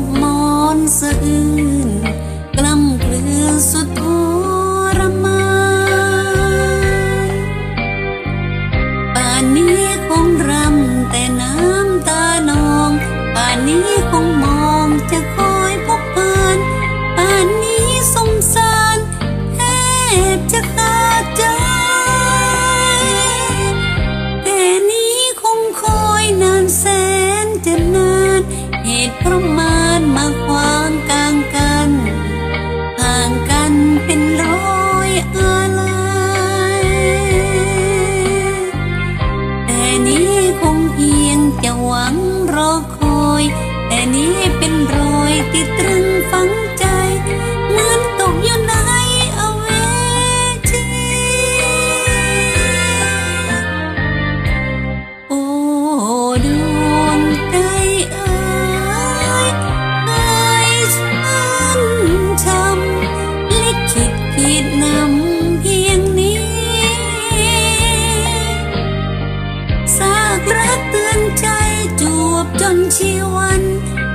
บมอนสะอื้นกล้ำกลืนสุดทรมานป่านนี้คงรำแต่น้ำตานอง ป่านนี้คง รอคอย แต่นี้เป็นรอยที่ตรึงฝัง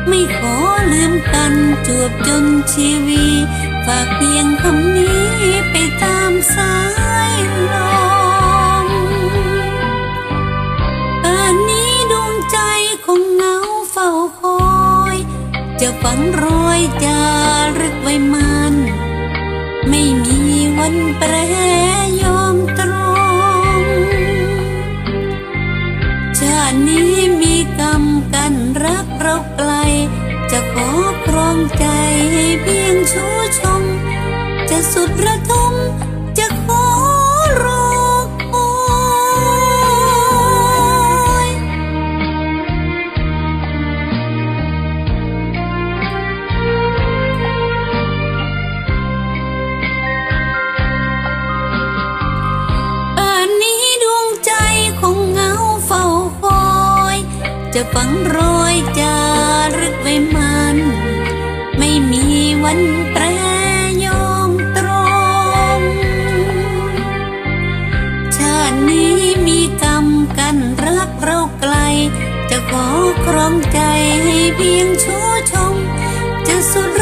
ไม่ขอลืมกันจวบจนชีวีฝากเพียงคำนี้ไปตามสายลมป่านนี้ดวงใจคงเหงาเฝ้าคอย จะฝังรอยจารึกไว้มัน ไม่มีวันแปรยอมตรงชาตินี้มีกรรมกันรักเรา ใจให้เพียงชูชม จะสุดระทมจะขอรอคอยป่านนี้ดวงใจคงเหงาเฝ้าคอย จะฝังรอ ครองใจให้เพียงชูชมจะสุด